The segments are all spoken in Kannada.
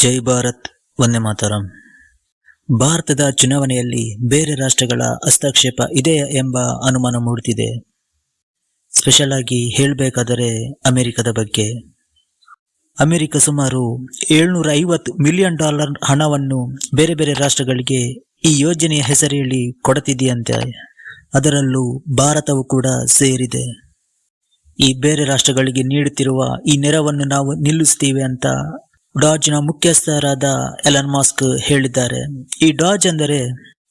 ಜೈ ಭಾರತ್ ಒಂದೇ ಮಾತರಂ. ಭಾರತದ ಚುನಾವಣೆಯಲ್ಲಿ ಬೇರೆ ರಾಷ್ಟ್ರಗಳ ಹಸ್ತಕ್ಷೇಪ ಇದೆ ಎಂಬ ಅನುಮಾನ ಮೂಡುತ್ತಿದೆ. ಸ್ಪೆಷಲ್ ಆಗಿ ಹೇಳಬೇಕಾದರೆ ಅಮೆರಿಕದ ಬಗ್ಗೆ. ಅಮೆರಿಕ ಸುಮಾರು ಏಳ್ನೂರ ಐವತ್ತು ಮಿಲಿಯನ್ ಡಾಲರ್ ಹಣವನ್ನು ಬೇರೆ ಬೇರೆ ರಾಷ್ಟ್ರಗಳಿಗೆ ಈ ಯೋಜನೆಯ ಹೆಸರೇಳಿ ಕೊಡುತ್ತಿದೆಯಂತೆ ಅದರಲ್ಲೂ ಭಾರತವು ಕೂಡ ಸೇರಿದೆ. ಈ ಬೇರೆ ರಾಷ್ಟ್ರಗಳಿಗೆ ನೀಡುತ್ತಿರುವ ಈ ನೆರವನ್ನು ನಾವು ನಿಲ್ಲಿಸ್ತೀವಿ ಅಂತ ಡಾಜ್ನ ಮುಖ್ಯಸ್ಥರಾದ ಎಲನ್ ಮಾಸ್ಕ್ ಹೇಳಿದ್ದಾರೆ. ಈ ಡಾಜ್ ಅಂದರೆ,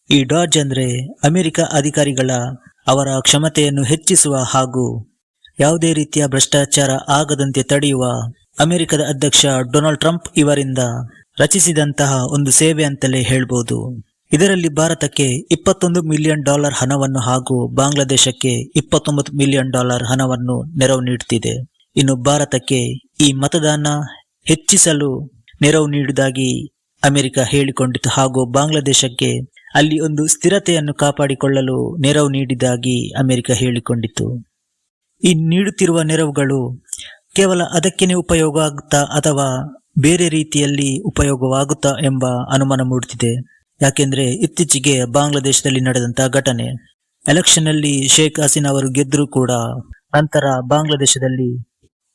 ಈ ಡಾಜ್ ಅಂದರೆ ಅಮೆರಿಕ ಅಧಿಕಾರಿಗಳ ಅವರ ಕ್ಷಮತೆಯನ್ನು ಹೆಚ್ಚಿಸುವ ಹಾಗೂ ಯಾವುದೇ ರೀತಿಯ ಭ್ರಷ್ಟಾಚಾರ ಆಗದಂತೆ ತಡೆಯುವ ಅಮೆರಿಕದ ಅಧ್ಯಕ್ಷ ಡೊನಾಲ್ಡ್ ಟ್ರಂಪ್ ಇವರಿಂದ ರಚಿಸಿದಂತಹ ಒಂದು ಸೇವೆ ಅಂತಲೇ ಹೇಳ್ಬೋದು. ಇದರಲ್ಲಿ ಭಾರತಕ್ಕೆ ಇಪ್ಪತ್ತೊಂದು ಮಿಲಿಯನ್ ಡಾಲರ್ ಹಣವನ್ನು ಹಾಗೂ ಬಾಂಗ್ಲಾದೇಶಕ್ಕೆ ಇಪ್ಪತ್ತೊಂಬತ್ತು ಮಿಲಿಯನ್ ಡಾಲರ್ ಹಣವನ್ನು ನೆರವು ನೀಡುತ್ತಿದೆ ಇನ್ನು ಭಾರತಕ್ಕೆ ಈ ಮತದಾನ ಹೆಚ್ಚಿಸಲು ನೆರವು ನೀಡುವುದಾಗಿ ಅಮೆರಿಕ ಹೇಳಿಕೊಂಡಿತು ಹಾಗೂ ಬಾಂಗ್ಲಾದೇಶಕ್ಕೆ ಅಲ್ಲಿ ಒಂದು ಸ್ಥಿರತೆಯನ್ನು ಕಾಪಾಡಿಕೊಳ್ಳಲು ನೆರವು ನೀಡಿದಾಗಿ ಅಮೆರಿಕ ಹೇಳಿಕೊಂಡಿತು ಈ ನೀಡುತ್ತಿರುವ ನೆರವುಗಳು ಕೇವಲ ಅದಕ್ಕೇನೆ ಉಪಯೋಗ ಆಗುತ್ತಾ ಅಥವಾ ಬೇರೆ ರೀತಿಯಲ್ಲಿ ಉಪಯೋಗವಾಗುತ್ತಾ ಎಂಬ ಅನುಮಾನ ಮೂಡುತ್ತಿದೆ. ಯಾಕೆಂದ್ರೆ ಇತ್ತೀಚೆಗೆ ಬಾಂಗ್ಲಾದೇಶದಲ್ಲಿ ನಡೆದಂತಹ ಘಟನೆ ಎಲೆಕ್ಷನ್ ಅಲ್ಲಿ ಶೇಖ್ ಹಸೀನಾ ಅವರು ಗೆದ್ದರೂ ಕೂಡ ನಂತರ ಬಾಂಗ್ಲಾದೇಶದಲ್ಲಿ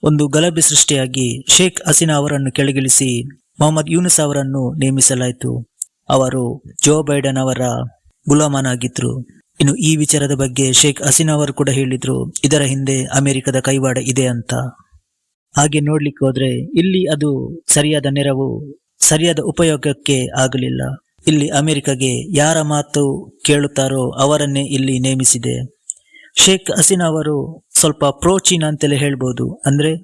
ಒಂದು ಗಲಭೆ ಸೃಷ್ಟಿಯಾಗಿ ಶೇಖ್ ಹಸೀನಾ ಅವರನ್ನು ಕೆಳಗಿಳಿಸಿ ಮೊಹಮ್ಮದ್ ಯೂನಿಸ್ ಅವರನ್ನು ನೇಮಿಸಲಾಯಿತು. ಅವರು ಜೋ ಬೈಡನ್ ಅವರ ಗುಲಾಮನಾಗಿದ್ರು. ಇನ್ನು ಈ ವಿಚಾರದ ಬಗ್ಗೆ ಶೇಖ್ ಹಸೀನಾ ಅವರು ಕೂಡ ಹೇಳಿದ್ರು, ಇದರ ಹಿಂದೆ ಅಮೆರಿಕದ ಕೈವಾಡ ಇದೆ ಅಂತ. ಹಾಗೆ ನೋಡ್ಲಿಕ್ಕೆ ಹೋದ್ರೆ ಇಲ್ಲಿ ಅದು ಸರಿಯಾದ ನೆರವು, ಸರಿಯಾದ ಉಪಯೋಗಕ್ಕೆ ಆಗಲಿಲ್ಲ. ಇಲ್ಲಿ ಅಮೆರಿಕಗೆ ಯಾರ ಮಾತು ಕೇಳುತ್ತಾರೋ ಅವರನ್ನೇ ಇಲ್ಲಿ ನೇಮಿಸಿದೆ. ಶೇಖ್ ಹಸೀನಾ ಅವರು ಸ್ವಲ್ಪ ಪ್ರೋ ಚೀನಾ ಅಂತಲೇ ಹೇಳ್ಬೋದು. ಅಂದ್ರೆ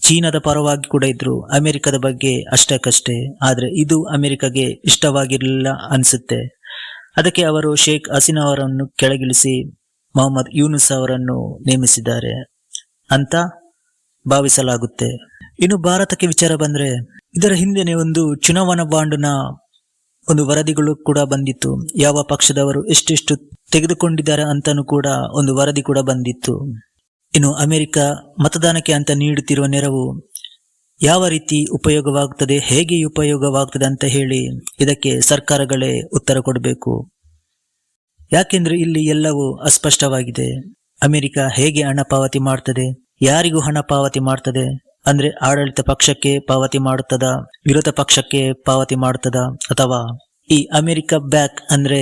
ಚೀನಾದ ಪರವಾಗಿ ಕೂಡ ಇದ್ರು. ಅಮೆರಿಕದ ಬಗ್ಗೆ ಅಷ್ಟಕ್ಕಷ್ಟೇ. ಆದರೆ ಇದು ಅಮೆರಿಕಗೆ ಇಷ್ಟವಾಗಿರಲಿಲ್ಲ ಅನ್ಸುತ್ತೆ. ಅದಕ್ಕೆ ಅವರು ಶೇಖ್ ಹಸೀನಾ ಅವರನ್ನು ಕೆಳಗಿಳಿಸಿ ಮೊಹಮ್ಮದ್ ಯೂನುಸ್ ಅವರನ್ನು ನೇಮಿಸಿದ್ದಾರೆ ಅಂತ ಭಾವಿಸಲಾಗುತ್ತೆ. ಇನ್ನು ಭಾರತಕ್ಕೆ ವಿಚಾರ ಬಂದ್ರೆ ಇದರ ಹಿಂದೆನೆ ಒಂದು ಚುನಾವಣಾ ಬಾಂಡ್ನ ಒಂದು ವರದಿಗಳು ಕೂಡ ಬಂದಿತ್ತು. ಯಾವ ಪಕ್ಷದವರು ಎಷ್ಟೆಷ್ಟು ತೆಗೆದುಕೊಂಡಿದ್ದಾರೆ ಅಂತಾನು ಕೂಡ ಒಂದು ವರದಿ ಕೂಡ ಬಂದಿತ್ತು. ಇನ್ನು ಅಮೆರಿಕ ಮತದಾನಕ್ಕೆ ಅಂತ ನೀಡುತ್ತಿರುವ ನೆರವು ಯಾವ ರೀತಿ ಉಪಯೋಗವಾಗುತ್ತದೆ ಹೇಗೆ ಉಪಯೋಗವಾಗುತ್ತದೆ ಅಂತ ಹೇಳಿ ಇದಕ್ಕೆ ಸರ್ಕಾರಗಳೇ ಉತ್ತರ ಕೊಡಬೇಕು. ಯಾಕೆಂದ್ರೆ ಇಲ್ಲಿ ಎಲ್ಲವೂ ಅಸ್ಪಷ್ಟವಾಗಿದೆ. ಅಮೆರಿಕ ಹೇಗೆ ಹಣ ಪಾವತಿ ಮಾಡ್ತದೆ, ಯಾರಿಗೂ ಹಣ ಪಾವತಿ ಮಾಡ್ತದೆ? ಅಂದ್ರೆ ಆಡಳಿತ ಪಕ್ಷಕ್ಕೆ ಪಾವತಿ ಮಾಡುತ್ತದ, ವಿರೋಧ ಪಕ್ಷಕ್ಕೆ ಪಾವತಿ ಮಾಡುತ್ತದ ಅಥವಾ ಈ ಅಮೆರಿಕ ಬ್ಯಾಕ್ ಅಂದ್ರೆ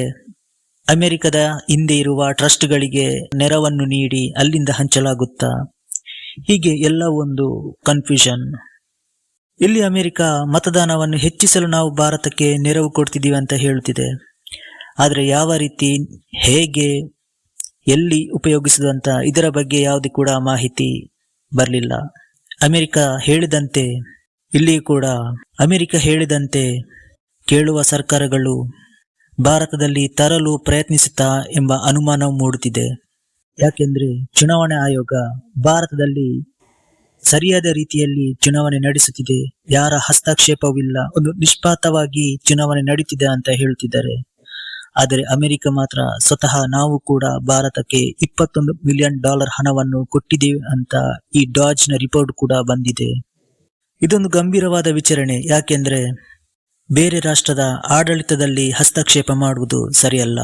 ಅಮೆರಿಕದ ಹಿಂದೆ ಇರುವ ಟ್ರಸ್ಟ್ಗಳಿಗೆ ನೆರವನ್ನು ನೀಡಿ ಅಲ್ಲಿಂದ ಹಂಚಲಾಗುತ್ತಾ? ಹೀಗೆ ಎಲ್ಲ ಒಂದು ಕನ್ಫ್ಯೂಷನ್ ಇಲ್ಲಿ ಅಮೆರಿಕ ಮತದಾನವನ್ನು ಹೆಚ್ಚಿಸಲು ನಾವು ಭಾರತಕ್ಕೆ ನೆರವು ಕೊಡ್ತಿದ್ದೀವಿ ಅಂತ ಹೇಳುತ್ತಿದೆ. ಆದರೆ ಯಾವ ರೀತಿ, ಹೇಗೆ, ಎಲ್ಲಿ ಉಪಯೋಗಿಸಿದಂತ ಇದರ ಬಗ್ಗೆ ಯಾವುದೇ ಕೂಡ ಮಾಹಿತಿ ಬರಲಿಲ್ಲ. ಅಮೆರಿಕ ಹೇಳಿದಂತೆ ಇಲ್ಲಿ ಕೂಡ ಅಮೆರಿಕ ಹೇಳಿದಂತೆ ಕೇಳುವ ಸರ್ಕಾರಗಳು ಭಾರತದಲ್ಲಿ ತರಲು ಪ್ರಯತ್ನಿಸುತ್ತಾ ಎಂಬ ಅನುಮಾನ ಮೂಡುತ್ತಿದೆ. ಯಾಕೆಂದ್ರೆ ಚುನಾವಣಾ ಆಯೋಗ ಭಾರತದಲ್ಲಿ ಸರಿಯಾದ ರೀತಿಯಲ್ಲಿ ಚುನಾವಣೆ ನಡೆಸುತ್ತಿದೆ. ಯಾರ ಹಸ್ತಕ್ಷೇಪವಿಲ್ಲ, ಒಂದು ನಿಷ್ಪಾತವಾಗಿ ಚುನಾವಣೆ ನಡೀತಿದೆ ಅಂತ ಹೇಳುತ್ತಿದ್ದಾರೆ. ಆದರೆ ಅಮೆರಿಕ ಮಾತ್ರ ಸ್ವತಃ ನಾವು ಕೂಡ ಭಾರತಕ್ಕೆ ಇಪ್ಪತ್ತೊಂದು ಮಿಲಿಯನ್ ಡಾಲರ್ ಹಣವನ್ನು ಕೊಟ್ಟಿದ್ದೇವೆ ಅಂತ ಈ ಡಾಜ್ನ ರಿಪೋರ್ಟ್ ಕೂಡ ಬಂದಿದೆ. ಇದೊಂದು ಗಂಭೀರವಾದ ವಿಚಾರಣೆ. ಯಾಕೆಂದ್ರೆ ಬೇರೆ ರಾಷ್ಟ್ರದ ಆಡಳಿತದಲ್ಲಿ ಹಸ್ತಕ್ಷೇಪ ಮಾಡುವುದು ಸರಿಯಲ್ಲ.